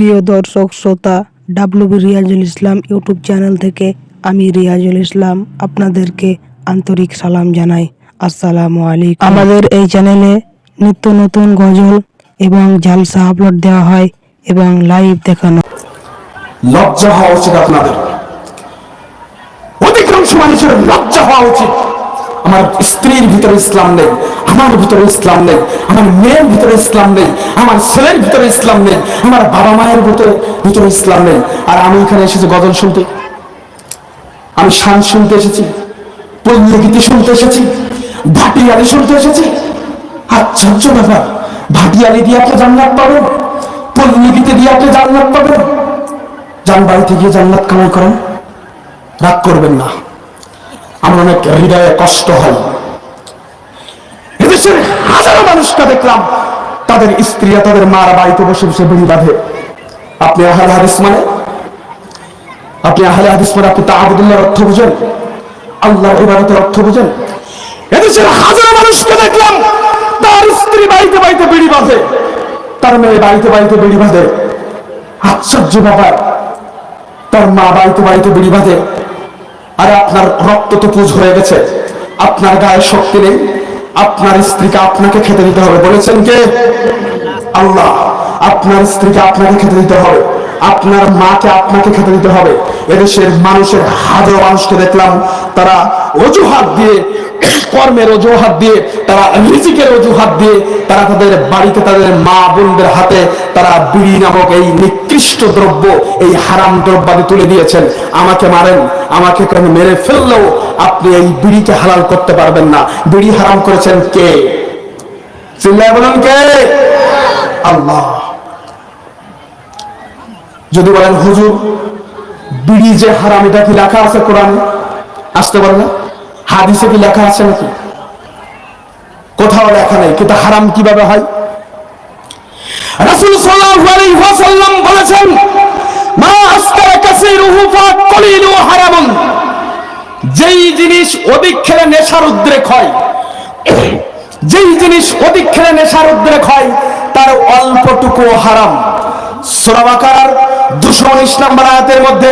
প্রিয় দর্শক, শ্রোতা WB Riazul Islam YouTube channel থেকে আমি রিয়াজুল ইসলাম আপনাদেরকে আন্তরিক সালাম জানাই। আসসালামু আলাইকুম। আমাদের এই চ্যানেলে নিত্য নতুন গজল এবং জালসা আপলোড দেওয়া হয় এবং লাইভ দেখানো। লজ্জা হওয়া উচিত আপনাদের। অধিকাংশ মানুষের লজ্জা হওয়া উচিত। আমার স্ত্রীর ভিতরে ইসলাম নেই, আমার ভিতরে ইসলাম নেই, আমার মেয়ের ভিতরে ইসলাম নেই, আমার ছেলের ভিতরে ইসলাম নেই, আমার বাবা মায়ের ভিতরে ভিতরে ইসলাম নেই। আর আমি এখানে এসেছি গজল শুনতে। আমি শান শুনতে এসেছি পল্লী শুনতে এসেছি, ভাটিয়ালি শুনতে এসেছি। আশ্চর্য ব্যাপার, ভাটিয়ালি দিয়ে আপনি জান্নাত পাবেন পল্লী দিয়ে আপনি জান্নাত পাবেন। যান বাড়িতে গিয়ে জান্নাত কামাই করেন। রাগ করবেন না। আমার অনেক হৃদয়ে কষ্ট হয়। এদেশের হাজারো মানুষকে দেখলাম, তাদের স্ত্রী তাদের মার বাড়িতে বসে বসে বিড়ি বাঁধে। আপনি আহলে হাদিস মানে? আপনি আহলে হাদিস মানে আপনি তাহাবুদুল্লাহর অর্থ বুঝেন? আল্লাহর ইবাদতের অর্থ বুঝেন? এদেশের হাজারো মানুষকে দেখলাম, তার স্ত্রী বাড়িতে বাড়িতে বিড়ি বাঁধে। তার মেয়ে বাড়িতে বাড়িতে বিড়ি বাঁধে। আশ্চর্য ব্যাপার, তার মা বাড়িতে বাড়িতে বিড়ি বাঁধে। আরে আপনার রক্ত তো পুজ হয়ে গেছে। আপনার গায়ে শক্তি নেই। আপনার স্ত্রীকে আপনাকে খেতে দিতে হবে। বলেছেন কে? আল্লাহ। আপনার স্ত্রীকে আপনাকে খেতে দিতে হবে। আপনার মাকে আপনাকে খেতে দিতে হবে। এদেশের মানুষের হাজার মানুষকে দেখলাম, তারা অজুহাত দিয়ে কর্মের অজুহাত দিয়ে, তারা রিজিকের অজুহাত দিয়ে, তারা তাদের বাড়িতে তাদের মা বোনদের হাতে তারা বিড়ি নামক এই নিকৃষ্ট দ্রব্য, এই হারাম দ্রব্যাদি তুলে দিয়েছেন। আমাকে মারেন, আমাকে কেন মেরে ফেললেও আপনি এই বিড়িকে হালাল করতে পারবেন না। বিড়ি হারাম করেছেন কে? চিল্লায় বলেন কে? আল্লাহ। যদি বলেন, হুজুর, বিড়ি যে হারাম, এটা কি লেখা আছে কোরআন? আসতে পারে না? হাদিসে কি লেখা আছে নাকি? কোথাও লেখা নেই, কিন্তু হারাম কীভাবে হয়? আলাইহি ওয়াসাল্লাম বলেছেন, মা যেই জিনিস অধিক খেলে নেশার উদ্রেক হয়, যেই জিনিস অধিক খেলে নেশার উদ্রেক হয়, তার অল্পটুকু হারাম। সূরা বাকারার 219 নম্বর আয়াতের মধ্যে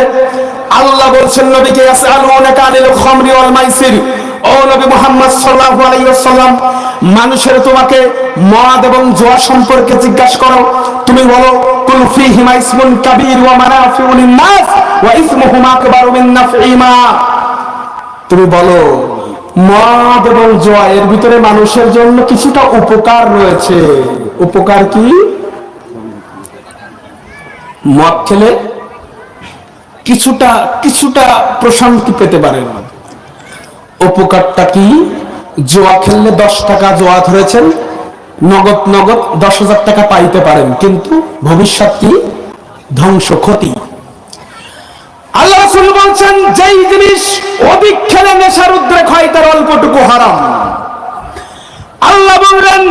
আল্লাহ বলছেন, নবীকে ইয়াসআলুনাকা আনিল খামরি মাইসির। ও নবী মুহাম্মদ মানুষের তোমাকে মদ এবং জুয়া সম্পর্কে জিজ্ঞাসা করো। তুমি বলো, কুল ওয়া লিন-নাস ওয়া ইসমুহুমা আকবারু মিন নাফঈমা তুমি বলো মদ এবং জুয়া এর ভিতরে মানুষের জন্য কিছুটা উপকার রয়েছে। উপকার কি? মদ খেলে কিছুটা কিছুটা প্রশান্তি পেতে পারেন। উপকারটা কি? জোয়া খেললে দশ টাকা জোয়া ধরেছেন, নগদ নগদ দশ হাজার টাকা পাইতে পারেন, কিন্তু ভবিষ্যৎ কি? ধ্বংস ক্ষতি। আল্লাহ রাসূল বলছেন, যেই জিনিস অধিক খেলে নেশার উদ্রেক হয়, তার অল্পটুকু হারাম। আল্লাহ বললেন,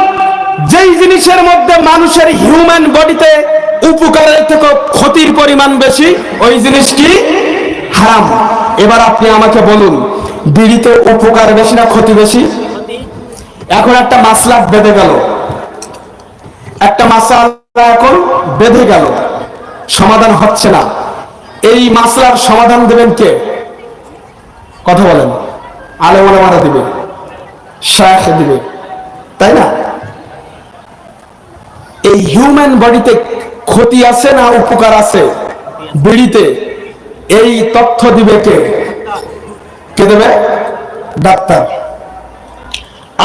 যেই জিনিসের মধ্যে মানুষের হিউম্যান বডিতে উপকারের থেকে ক্ষতির পরিমাণ বেশি, ওই জিনিস কি? হারাম। এবার আপনি আমাকে বলুন বিড়িতে উপকার বেশি না ক্ষতি বেশি? এখন একটা মাসলা বেঁধে গেল। একটা মাসলা এখন বেঁধে গেল। সমাধান হচ্ছে না। এই মাসলার সমাধান দেবেন কে? কথা বলেন। আলে মারা দিবে। শাহ দিবে। তাই না? এই হিউম্যান বডিতে ক্ষতি আছে না উপকার আছে? বিড়িতে। এই তথ্য দিবে কে? কে দেবে? ডাক্তার।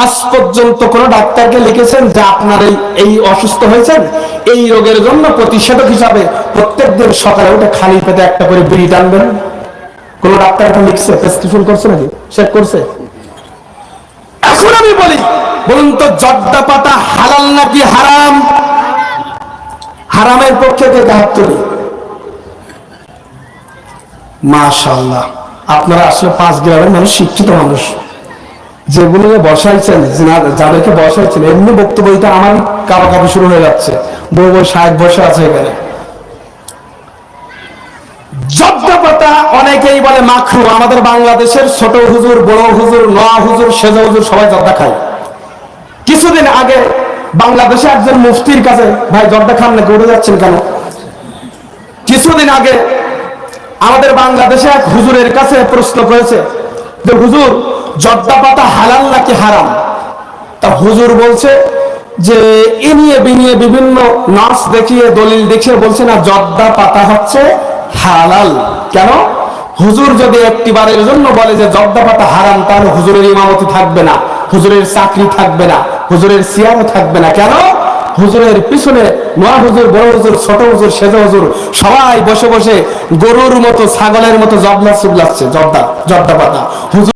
আজ পর্যন্ত কোন ডাক্তারকে লিখেছেন যে আপনার এই এই অসুস্থ হয়েছেন, এই রোগের জন্য প্রতিষেধক হিসাবে প্রত্যেক দিন সকালে উঠে খালি পেটে একটা করে বিড়ি টানবেন। কোন ডাক্তার এটা লিখছে প্রেসক্রিপশন করছে নাকি? চেক করছে। এখন আমি বলি, বলুন তো, জর্দা পাতা হালাল নাকি হারাম? হারামের পক্ষে কে হাত তুলি? মাশাল্লাহ আপনারা আসলে পাঁচ গ্রামের মানুষ, শিক্ষিত মানুষ। যেগুলো বসাইছেন যাদেরকে বসাইছেন, এমনি বক্তব্য এটা আমার কাবা কাপি শুরু হয়ে যাচ্ছে। বউ বউ সাহেব বসে আছে এখানে। অনেকেই বলে মাখরু। আমাদের বাংলাদেশের ছোট হুজুর, বড় হুজুর, নোয়া হুজুর, সেজা হুজুর সবাই জর্দা খায়। কিছুদিন আগে বাংলাদেশে একজন মুফতির কাছে, ভাই জর্দা খান নাকি? উঠে যাচ্ছেন কেন? কিছুদিন আগে আমাদের বাংলাদেশে এক হুজুরের কাছে প্রশ্ন করেছে যে, হুজুর, জর্দা পাতা হালাল নাকি হারাম? তা হুজুর বলছে যে, এ নিয়ে বিনিয়ে বিভিন্ন নাচ দেখিয়ে, দলিল দেখিয়ে বলছে না, জর্দা পাতা হচ্ছে হালাল। কেন? হুজুর যদি একটি বারের জন্য বলে যে, জর্দা পাতা হারাম, তাহলে হুজুরের ইমামতি থাকবে না, হুজুরের চাকরি থাকবে না, হুজুরের চেয়ারও থাকবে না। কেন? হুজুরের পিছনে নয়া হুজুর, বড় হুজুর, ছোট হুজুর, সেজ হুজুর, সবাই বসে বসে গরুর মতো, ছাগলের মতো জবলা সুবলাচ্ছে জবদা জবদা পাতা হুজুর